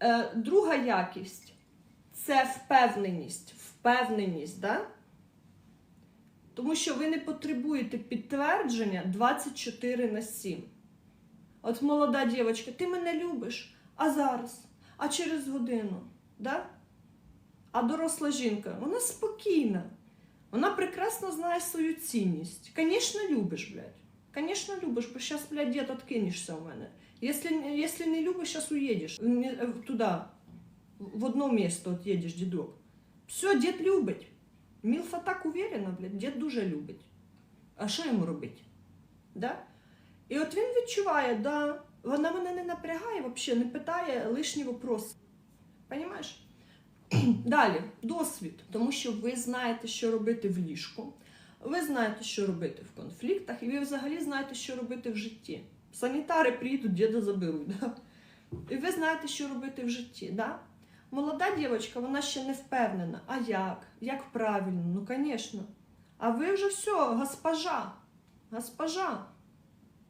Е, друга якість це впевненість. Впевненість, да? Тому що ви не потребуєте підтвердження 24 на 7. От молода дівчинка, ти мене любиш, а зараз, а через годину. Да? А доросла жінка, вона спокійна. Вона прекрасно знає свою цінність. Звісно, любиш, блядь. Звісно, любиш, бо зараз, блядь, дід откинешся у мене. Якщо, якщо не любиш, зараз уїдеш е, туди, в одно місто от їдеш. Все, дід любить. Мілфа так уверена, блядь, дід дуже любить. А що йому робити? Да? І от він відчуває, да, вона мене не напрягає взагалі, не питає лишні вопроси. Понімаєш? Далі, досвід, тому що ви знаєте, що робити в ліжку, ви знаєте, що робити в конфліктах, і ви взагалі знаєте, що робити в житті. Санітари приїдуть, діда заберуть. Да? І ви знаєте, що робити в житті. Да? Молода дівчинка, вона ще не впевнена. А як? Як правильно? Ну, звісно. А ви вже все, госпожа. Госпожа.